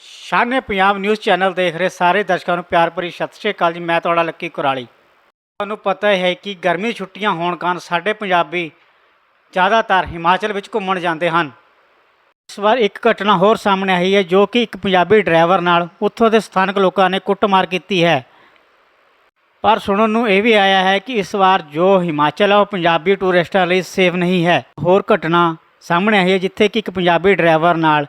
Shane Punjab news channel ਦੇਖ ਰਹੇ ਸਾਰੇ ਦਰਸ਼ਕਾਂ ਨੂੰ ਪਿਆਰ ਭਰੀ ਸਤਿ ਸ਼੍ਰੀ ਅਕਾਲ ਜੀ, ਮੈਂ ਤੁਹਾਡਾ ਲੱਕੀ ਕੁਰਾਲੀ। ਤੁਹਾਨੂੰ ਪਤਾ ਹੈ ਕਿ ਗਰਮੀ ਛੁੱਟੀਆਂ ਹੋਣ ਕਾਰਨ ਸਾਡੇ ਪੰਜਾਬੀ ਜ਼ਿਆਦਾਤਰ ਹਿਮਾਚਲ ਵਿੱਚ ਘੁੰਮਣ ਜਾਂਦੇ ਹਨ। ਇਸ ਵਾਰ ਇੱਕ ਘਟਨਾ ਹੋਰ ਸਾਹਮਣੇ ਆਈ ਹੈ ਜੋ ਕਿ ਇੱਕ ਪੰਜਾਬੀ ਡਰਾਈਵਰ ਨਾਲ ਉੱਥੋਂ ਦੇ ਸਥਾਨਕ ਲੋਕਾਂ ਨੇ ਕੁੱਟਮਾਰ ਕੀਤੀ ਹੈ। ਪਰ ਸੁਣਨ ਨੂੰ ਇਹ ਵੀ ਆਇਆ ਹੈ ਕਿ ਇਸ ਵਾਰ ਜੋ ਹਿਮਾਚਲ ਹੈ ਉਹ ਪੰਜਾਬੀ ਟੂਰਿਸਟਾਂ ਲਈ ਸੇਫ ਨਹੀਂ ਹੈ। ਹੋਰ ਘਟਨਾ ਸਾਹਮਣੇ ਆਈ ਹੈ ਜਿੱਥੇ ਕਿ ਇੱਕ ਪੰਜਾਬੀ ਡਰਾਈਵਰ ਨਾਲ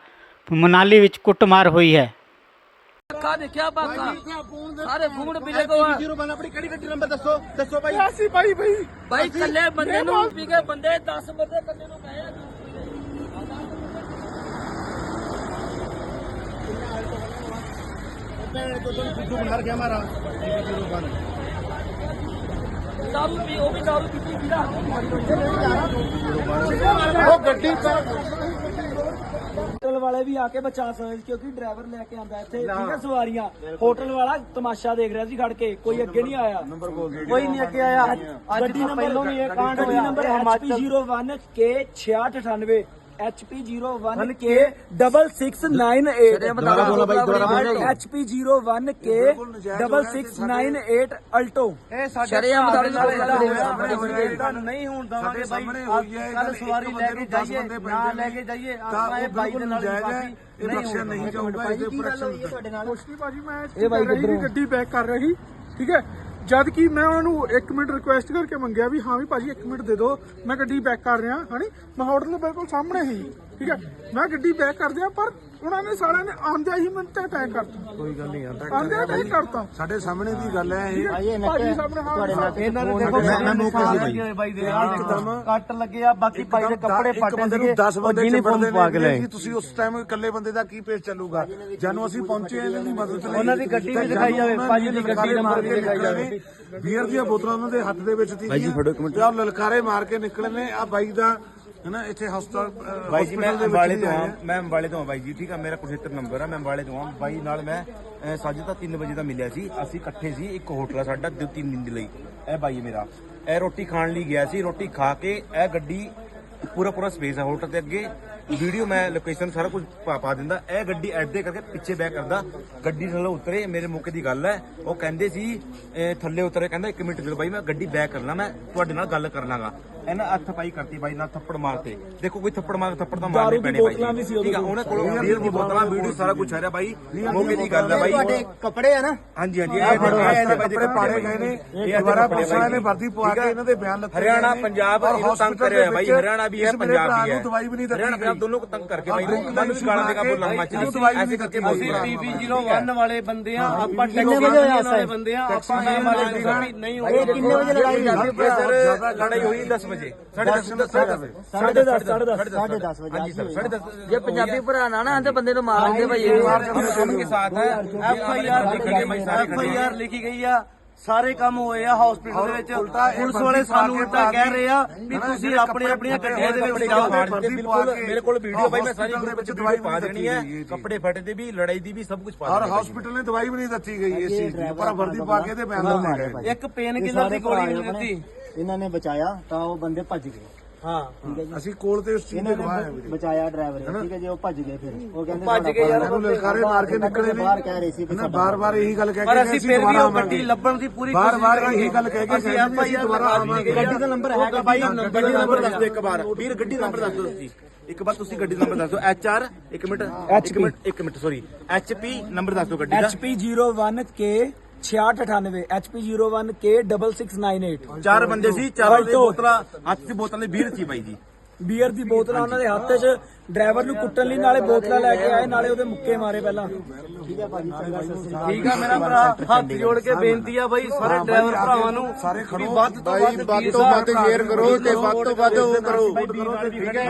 ਮਨਾਲੀ ਵਿੱਚ ਕੁੱਟਮਾਰ ਹੋਈ ਹੈ ਅੱਖਾਂ ਦੇਖਿਆ ਬਾਕਾ ਸਾਰੇ ਫੂਡ ਪੀਲੇ ਕੋ ਆ ਜ਼ੀਰੋ ਬਨ ਆਪਣੀ ਕਿਹੜੀ ਗੱਡੀ ਨੰਬਰ ਦੱਸੋ ਦੱਸੋ ਭਾਈ ਅਸੀਂ ਭਾਈ ਭਾਈ ਭਾਈ ਕੱਲੇ ਬੰਦੇ ਨੂੰ ਪੀ ਕੇ ਬੰਦੇ 10 ਬੰਦੇ ਕੱਲੇ ਨੂੰ ਕਹੇ ਆ ਭੈਣ ਤੋਂ ਤੁਹਾਨੂੰ ਫੁੱਦੂ ਬਣਾ ਰੱਖਿਆ ਮਾਰਾ ਜ਼ੀਰੋ ਵਾਲੇ ਵੀ ਆ ਕੇ ਬਚਾ ਸਕਦੇ ਸੀ ਕਿਉਂਕਿ ਡਰਾਈਵਰ ਲੈ ਕੇ ਆਂਦਾ ਇੱਥੇ ਠੀਕ ਹੈ ਸਵਾਰੀਆਂ। ਹੋਟਲ ਵਾਲਾ ਤਮਾਸ਼ਾ ਦੇਖ ਰਿਹਾ ਸੀ ਖੜ ਕੇ ਕੋਈ ਅੱਗੇ ਨਹੀਂ ਆਇਆ। ਕੋਈ ਨਹੀਂ ਅੱਗੇ ਆਇਆ। ਅੱਜ ਤੋਂ ਪਹਿਲਾਂ ਵੀ ਇਹ ਕਾਂਡ ਹੋਇਆ। Number HP01 K 6698 HP01 K 6698 ਦੁਬਾਰਾ ਬੋਲੋ ਬਾਈ, ਦੁਬਾਰਾ ਬੋਲੋ। HP01 K 6698 ਅਲਟੋ ਸ਼ਰੇਆਮ ਦਾਰੂ ਨਾਲ ਤੁਹਾਨੂੰ ਨਹੀਂ ਹੋਣ ਦਵਾਂਗੇ ਬਾਈ। ਕੱਲ ਸਵਾਰੀ ਲੈ ਕੇ ਜਾਈਏ ਨਾ ਲੈ ਕੇ ਜਾਈਏ। ਆਪਾਂ ਇਹ ਬਾਈ ਦੇ ਨਾਲ ਇਹ ਬਖਸ਼ਿਆ ਨਹੀਂ ਜਾਊਗਾ ਇਹਦੇ ਮੈਂ ਇਹ ਬਾਈ ਇਹ ਬਾਈ ਕਿੱਧਰੋਂ? ਗੱਡੀ ਬੈਕ ਕਰ ਰਹੀ ਠੀਕ ਹੈ? ਜਦ ਕਿ ਮੈਂ ਉਹਨਾਂ ਨੂੰ 1 ਮਿੰਟ ਰਿਕੁਐਸਟ ਕਰਕੇ ਮੰਗਿਆ ਵੀ ਹਾਂ ਵੀ ਭਾਜੀ 1 ਮਿੰਟ ਦੇ ਦਿਓ, ਮੈਂ ਗੱਡੀ ਬੈਕ ਕਰ ਰਿਹਾ ਹਣੀ ਮੈਂ ਹੋਟਲ ਦੇ ਬਿਲਕੁਲ ਸਾਹਮਣੇ ਹੀ। ਠੀਕ ਹੈ? ਮੈਂ ਗੱਡੀ ਬੈਕ ਕਰ ਦਿਆਂ ਪਰ ਉਹਨਾਂ ਨੇ ਸਾਰਿਆਂ ਨੇ ਆਂਦਿਆਂ ਹੀ ਮੈਨੂੰ ਤੇ ਅਟੈਕ ਕਰਤਾ। ਕੋਈ ਗੱਲ ਨਹੀਂ ਆਂਦਾ ਆਂਦਿਆਂ ਅਟੈਕ ਕਰਤਾ। ਸਾਡੇ ਸਾਹਮਣੇ ਦੀ ਗੱਲ ਹੈ ਇਹ। ਭਾਜੀ ਸਾਹਮਣੇ ਹਾਂ ਇਹਨਾਂ ਦੇ ਦੇਖੋ ਮੈਂ- ਮੈਂ ਮੌਕੇ ਤੇ ਬਾਈ। ਬਾਈ ਬਾਈ ਦੇ ਇੱਕਦਮ ਕੱਟ ਲੱਗੇ ਆ ਬਾਕੀ ਭਾਈ ਦੇ ਕੱਪੜੇ ਬੰਦੇ ਨੂੰ ਸੀਗੇ 10 ਬੰਦੇ ਯੂਨੀਫਾਰਮ ਚਿਪੜਦੇ ਪਾ ਕੇ ਨੇ ਲਏ। ਕਿ ਤੁਸੀਂ ਉਸ ਟਾਈਮ ਇਕੱਲੇ ਬੰਦੇ ਦਾ ਕੀ ਪੇਸ਼ ਚੱਲੂਗਾ? ਜਾਨੂੰ ਅਸੀਂ ਪਹੁੰਚੇ ਇਹਨਾਂ ਦੀ ਮਦਦ ਲਈ। ਉਹਨਾਂ ਦੀ ਗੱਡੀ ਵੀ ਦਿਖਾਈ ਜਾਵੇ, ਭਾਜੀ ਦੀ ਗੱਡੀ ਨੰਬਰ ਵੀ ਦਿਖਾਈ ਜਾਵੇ। ਬੀਅਰ ਦੀਆਂ ਬੋਤਲਾਂ ਉਹਨਾਂ ਦੇ ਹੱਥ ਦੇ ਵਿੱਚ ਸੀ। ਭਾਈ ਜੀ ਫੜੋ ਇੱਕ ਮਿੰਟ। ਆ ਲਲਕਾਰੇ ਮਾਰ ਕੇ ਨਿਕਲੇ ਨੇ। ਆ ਬਾਈ ਦਾ ਹਨਾ ਇੱਥੇ ਹਸਪਤਾਲ ਬਾਈ ਜੀ ਮੈਂ hospital ਦੇ ਵਿੱਚ ਅੰਬਾਲੇ ਵੀ ਤੋਂ ਆਏ ਆ ਮੈਂ ਅੰਬਾਲੇ ਤੋਂ ਆ ਬਾਈ ਜੀ ਠੀਕ ਆ ਮੇਰਾ 75 ਨੰਬਰ ਆ ਮੈਂ ਅੰਬਾਲੇ ਤੋਂ ਆ ਬਾਈ ਨਾਲ ਮੈਂ ਅਹ, ਸਾਜੇ ਤਾਂ 3 ਵਜੇ ਦਾ ਮਿਲਿਆ ਸੀ ਅਸੀਂ ਇਕੱਠੇ ਸੀ ਇੱਕ ਹੋਟਲ ਆ ਸਾਡਾ ਦੋ ਤਿੰਨ ਦਿਨ ਦੇ ਲਈ। ਇਹ ਬਾਈ ਮੇਰਾ ਇਹ ਰੋਟੀ ਖਾਣ ਲਈ ਗਿਆ ਸੀ ਰੋਟੀ ਖਾ ਕੇ ਇਹ ਗੱਡੀ ਪੂਰਾ ਪੂਰਾ ਸਪੇਸ ਹੈ ਹੋਟਲ ਦੇ ਅੱਗੇ ਵੀਡੀਓ ਮੈਂ ਲੋਕੇਸ਼ਨ ਸਾਰਾ ਕੁਝ ਪਾ ਦਿੰਦਾ। ਇਹ ਗੱਡੀ ਐਡੇ ਕਰਕੇ ਪਿੱਛੇ ਬੈਕ ਕਰਦਾ। ਗੱਡੀ ਥੱਲੇ ਉਤਰੇ ਮੇਰੇ ਮੌਕੇ ਦੀ ਗੱਲ ਹੈ। ਉਹ ਕਹਿੰਦੇ ਸੀ ਥੱਲੇ ਉਤਰੇ ਕਹਿੰਦਾ 1 ਮਿੰਟ ਦਿਓ ਬਾਈ ਮੈਂ ਗੱਡੀ ਬੈਕ ਕਰਨਾ ਮੈਂ ਤੁਹਾਡੇ ਨਾਲ ਗੱਲ ਕਰ ਲਾਂਗਾ। ਇਹਨਾਂ ਹੱਥ ਪਾਈ ਕਰਤੀ ਬਾਈ ਨਾਲ ਥੱਪੜ ਮਾਰਤੇ। ਦੇਖੋ ਕੋਈ ਥੱਪੜ ਮਾਰ ਥੱਪੜ ਤਾਂ ਮਾਰਨੇ ਪੈਣੇ ਬਾਈ। ਠੀਕ ਆ ਉਹਨਾਂ ਕੋਲ ਬੀਅਰ ਦੀ ਬੋਤਲਾਂ ਵੀਡੀਓ ਸਾਰਾ ਕੁਝ ਆ ਰਿਹਾ ਬਾਈ। ਮੌਕੇ ਦੀ ਗੱਲ ਹੈ ਬਾਈ। ਤੁਹਾਡੇ ਕੱਪੜੇ ਆ ਨਾ। ਹਾਂਜੀ ਹਾਂਜੀ। ਇਹ ਕੱਪੜੇ ਪਾੜੇ ਗਏ ਨੇ। ਇਹ ਦੁਬਾਰਾ ਪੁਲਿਸ ਨੇ। ਵਰਦੀ ਪਵਾ ਕੇ? ਇਹਨਾਂ ਦੇ ਬਿਆਨ ਲੱਤੇ ਹਰਿਆਣਾ। ਪੰਜਾਬ ਇਹਨੂੰ ਤੰਗ ਕਰਿਆ ਬਾਈ। ਹਰਿਆਣਾ ਵੀ ਹੈ ਪੰਜਾਬ ਵੀ ਹੈ। ਦਵਾਈ ਵੀ ਨਹੀਂ ਦਿੱਤੀ ਹਰਿਆਣਾ ਗਈ ਪੰਜਾਬ ਦੋਨੋਂ ਨੂੰ ਤੰਗ ਕਰਕੇ ਬਾਈ drink ਮੈਨੂੰ ਗਾਲਾਂ ਦੇ ਕਾ ਬੋਲਣਾ ਮੱਚ ਇਹਨੂੰ ਦਵਾਈ ਵੀ ਐਸੇ ਨਹੀਂ ਕਰਕੇ ਦਿੱਤੀ ਬੋਲ ਗਈ। ਰਿਹਾ PB01 ਵਾਲੇ ਬੰਦੇ ਆ ਆਪਾਂ ਕਿੰਨੇ ਟੈਕਨੋਲੋਜੀ ਵਜੇ ਹੋਇਆ ਵਾਲੇ ਬੰਦੇ ਆ ਆਪਾਂ ਇਹ ਵਾਲੇ ਨਹੀਂ ਨਹੀਂ ਹੋਏ ਕਿੰਨੇ ਵਜੇ ਲੜਾਈ ਹੋਈ? ਸਰ ਲੜਾਈ ਹੋਈ 10 ਵਜੇ 10:30 ਸਾਢੇ ਦਸ, ਸਾਢੇ ਦਸ। ਸਾਢੇ 10 ਵਜੇ ਹਾਂਜੀ ਸਰ 10:30 ਜੇ ਪੰਜਾਬੀ ਭਰਾ ਨਾ ਨਾ ਆਂਦੇ ਬੰਦੇ ਨੂੰ ਮਾਰ ਦਿੰਦੇ ਭਾਈ ਇਹ हम के साथ है ਐਫ ਆਈ ਆਰ ਲਿਖੀ ਗਈ ਐਫ ਸਾਰੇ ਕੰਮ ਹੋਏ ਆ ਹਸਪੀਟਲ ਦੇ ਵਿੱਚ। ਪੁਲਿਸ ਵਾਲੇ ਸਾਨੂੰ ਉਲਟਾ ਕਹਿ ਰਹੇ ਆ ਵੀ ਤੁਸੀਂ ਆਪਣੇ ਆਪਣੀਆਂ ਗੱਡੀਆਂ ਦੇ ਵਿੱਚ ਜਾਓ। ਬਿਲਕੁਲ ਮੇਰੇ ਕੋਲ ਵੀਡੀਓ ਬਾਈ ਮੈਂ ਸਾਰੀ ਗਰੁੱਪ ਵਿੱਚ ਦਵਾਈ ਪਾ ਦੇਣੀ ਹੈ। ਕੱਪੜੇ ਫਟੇ ਦੀ ਵੀ ਲੜਾਈ ਦੀ ਵੀ ਸਭ ਕੁਝ ਪਾ ਦੇਣੀ ਹੈ। ਹਸਪੀਟਲ ਨੇ ਦਵਾਈ ਵੀ ਨਹੀਂ ਦਿੱਤੀ ਗਈ ਇਸ ਚੀਜ਼ ਦੀ ਪਰ ਵਰਦੀ ਪਾ ਕੇ ਤੇ ਬਿਆਨ ਲੱਤੇ ਗਏ ਇੱਕ ਪੇਨ ਕਿਲਰ ਦੀ ਗੋਲੀ ਨਹੀਂ ਦਿੱਤੀ। ਇਹਨਾਂ ਨੇ ਬਚਾਇਆ ਤਾਂ ਉਹ ਬੰਦੇ ਭੱਜ ਗਏ। ਹਾਂ। ਅਸੀਂ ਕੋਲ ਤੇ ਉਸ ਚੀਜ਼ ਦੇ ਇਹਨਾਂ ਗਵਾਹ ਹਾਂ ਨੇ ਵੀਰੇ। ਬਚਾਇਆ ਡਰਾਈਵਰ ਨੇ ਠੀਕ ਹੈ ਜੀ ਉਹ ਭੱਜ ਗਏ ਫਿਰ। ਉਹ ਕਹਿੰਦੇ ਭੱਜ ਸਾਡਾ ਗਏ ਯਾਰ, ਬਾਹਰ- ਸਾਨੂੰ ਲਲਕਾਰੇ ਮਾਰ ਕੇ ਨਿਕਲੇ ਨੇ। ਬਾਹਰ ਕਹਿ ਰਹੇ ਸੀ ਵੀ ਨਾ ਸਾਡਾ ਬਾਰ-ਬਾਰ ਇਹੀ ਗੱਲ ਕਹਿ ਕੇ ਪਰ ਗਏ ਅਸੀਂ ਸੀ ਫਿਰ ਵੀ ਦੁਬਾਰਾ ਉਹ ਗੱਡੀ ਆਵਾਂਗੇ। ਲੱਭਣ ਦੀ ਪੂਰੀ ਬਾਰ-ਬਾਰ ਇਹੀ ਗੱਲ ਕਹਿ ਕੇ ਅਸੀਂ ਗਏ ਐਫ ਆਈ ਆਰ ਦੁਬਾਰਾ ਆਵਾਂਗੇ। ਗੱਡੀ ਦਾ ਨੰਬਰ ਹੈਗਾ ਬਾਈ ਗੱਡੀ ਦਾ ਨੰਬਰ ਦੱਸ ਦਿਓ ਇੱਕ ਵਾਰ। ਵੀਰ ਗੱਡੀ ਦਾ ਨੰਬਰ ਦੱਸ ਦਿਓ ਤੁਸੀਂ। ਇੱਕ ਵਾਰ ਤੁਸੀਂ ਗੱਡੀ ਦਾ ਨੰਬਰ ਦੱਸ ਦਿਓ। ਐਚ ਆਰ ਇੱਕ ਮਿੰਟ ਇੱਕ ਮਿੰਟ ਇੱਕ minute sorry H P number ਦੱਸ ਦਿਓ ਗੱਡੀ ਦਾ। HP01 K 6698 HP01 K 6698 ਚਾਰ ਬੰਦੇ ਸੀ ਚਾਰਾਂ ਦੀ। ਬੋਤਲਾਂ ਹੱਥ ਦੀ ਬੋਤਲਾਂ ਦੀ ਵੀਰ ਸੀ ਬਾਈ ਜੀ ਬੀਅਰ ਦੀ ਬੋਤਲਾਂ ਉਹਨਾਂ ਦੇ ਹੱਥ 'ਚ ਡਰਾਈਵਰ ਨੂੰ ਕੁੱਟਣ ਲਈ ਨਾਲੇ ਬੋਤਲਾਂ ਲੈ ਕੇ ਆਏ ਨਾਲੇ ਉਹਦੇ ਮੁੱਕੇ ਮਾਰੇ ਪਹਿਲਾਂ। ਠੀਕ ਆ ਮੇਰਾ ਭਰਾ ਹੱਥ ਜੋੜ ਕੇ ਬੇਨਤੀ ਆ ਬਾਈ ਸਾਰੇ ਡਰਾਈਵਰ ਭਰਾਵਾਂ ਨੂੰ ਸਾਰੇ ਖੜੋ। ਵੀ ਵੱਧ ਤੋਂ ਵੱਧ ਵੱਧ ਤੋਂ ਵੱਧ share ਕਰੋ ਤੇ ਵੱਧ ਤੋਂ ਵੱਧ ਉਹ ਕਰੋ। ਠੀਕ ਹੈ।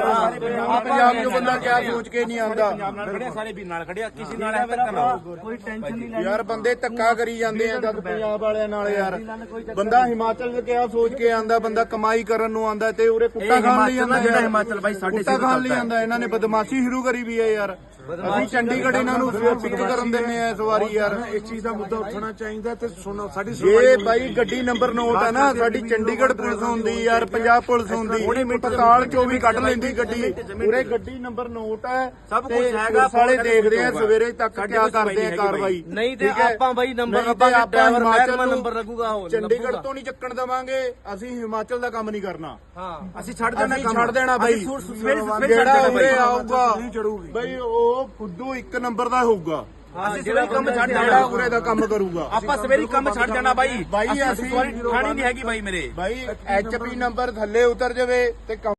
ਪੰਜਾਬ ਤੋਂ ਬੰਦਾ ਕਿਆ ਸੋਚ ਕੇ ਨਹੀਂ ਆਉਂਦਾ। ਪੰਜਾਬ ਨਾਲ ਖੜਿਆ ਸਾਰੇ ਵੀਰ ਨਾਲ ਖੜਿਆ ਕਿਸੇ ਨਾਲ ਐ ਧੱਕਾ ਨਾ ਕੋਈ ਟੈਨਸ਼ਨ ਨਹੀਂ ਲੈਣੀ। ਯਾਰ ਬੰਦੇ ਧੱਕਾ ਕਰੀ ਜਾਂਦੇ ਆ ਜਦ ਪੰਜਾਬ ਵਾਲਿਆਂ ਨਾਲ ਯਾਰ। ਬੰਦਾ ਹਿਮਾਚਲ ਚ ਕਿਆ ਸੋਚ ਕੇ ਆਂਦਾ ਬੰਦਾ ਕਮਾਈ ਕਰਨ ਨੂੰ ਆਂਦਾ ਤੇ ਉਰੇ ਕੁੱਟਾ ਖਾਣ ਲਈ ਆਂਦਾ ਜਿਹੜਾ ਹਿਮਾਚਲ ਬਾਈ ਸਾਡੇ ਕੁੱਟਾ ਖਾਣ ਲਈ ਆਂਦਾ ਇਹਨਾਂ ਨੇ ਬਦਮਾਸ਼ੀ ਸ਼ੁਰੂ ਕਰੀ ਵੀ ਹੈ ਯਾਰ। ਅਸੀਂ ਚੰਡੀਗੜ੍ਹ ਇਹਨਾਂ ਨੂੰ ਪਿਕ ਕਰਨ ਦਿੰਨੇ ਆ ਇਸ ਵਾਰੀ ਯਾਰ। ਇਸ ਚੀਜ਼ ਦਾ ਮੁੱਦਾ ਉੱਠਣਾ ਚਾਹੀਦਾ ਤੇ ਸੁਣੋ ਸਾਡੀ ਜੇ ਬਾਈ ਗੱਡੀ ਨੰਬਰ ਨੋਟ ਹੈ ਨਾ ਸਾਡੀ ਚੰਡੀਗੜ੍ਹ ਪੁਲਿਸ ਹੁੰਦੀ ਯਾਰ ਪੰਜਾਬ ਪੁਲਿਸ ਹੁੰਦੀ ਪਤਾਲ ਚੋਂ ਵੀ ਕੱਢ ਲੈਂਦੀ ਗੱਡੀ। ਪੂਰੇ ਗੱਡੀ ਨੰਬਰ ਨੋਟ ਹੈ ਸਭ ਕੁਛ ਹੈਗਾ, ਫੋਨ ਦੇਖਦੇ ਆ ਸਵੇਰੇ ਤੱਕ ਕਿਆ ਕਰਦੇ ਆ ਕਾਰਵਾਈ। ਨਹੀਂ ਤੇ ਹੈ? ਆਪਾਂ ਬਾਈ ਨੰਬਰ ਆਪਾਂ ਡਰਾਈਵਰ ਹਿਮਾਚਲ ਮਹਿਕਮਾ ਨੰਬਰ ਲੱਗੂਗਾ ਉਹ, ਚੰਡੀਗੜ੍ਹ। ਤੋਂ ਨਹੀਂ ਚੱਕਣ ਦਵਾਂਗੇ ਅਸੀਂ ਹਿਮਾਚਲ ਦਾ ਕੰਮ ਨਹੀਂ ਕਰਨਾ। ਹਾਂ। ਅਸੀਂ ਛੱਡ ਦੇਣਾ ਕੰਮ। ਛੱਡ ਦੇਣਾ ਬਾਈ ਅਸੀਂ ਸਵੇਰੇ- ਸਵੇਰੇ ਛੱਡ ਜਿਹੜਾ ਦੇਣਾ ਉਰੇ ਬਾਈ। ਆਊਗਾ ਬਈ ਉਹ ਫੁੱਦੂ ਇੱਕ ਨੰਬਰ ਦਾ ਹੋਊਗਾ। ਅਸੀਂ ਸਵੇਰੇ ਕੰਮ ਛੱਡ ਜਿਹੜਾ ਦੇਣਾ ਉਰੇ ਦਾ ਕੰਮ ਕਰੂਗਾ। ਆਪਾਂ ਸਵੇਰੇ ਕੰਮ ਛੱਡ ਜਾਣਾ ਬਾਈ। ਬਾਈ ਅਸੀਂ ਖਾਣੀ ਨਹੀਂ ਹੈਗੀ ਬਾਈ ਮੇਰੇ। ਬਾਈ ਐਚਪੀ ਨੰਬਰ ਥੱਲੇ ਉਤਰ ਜਾਵੇ ਤੇ ਕੰਮ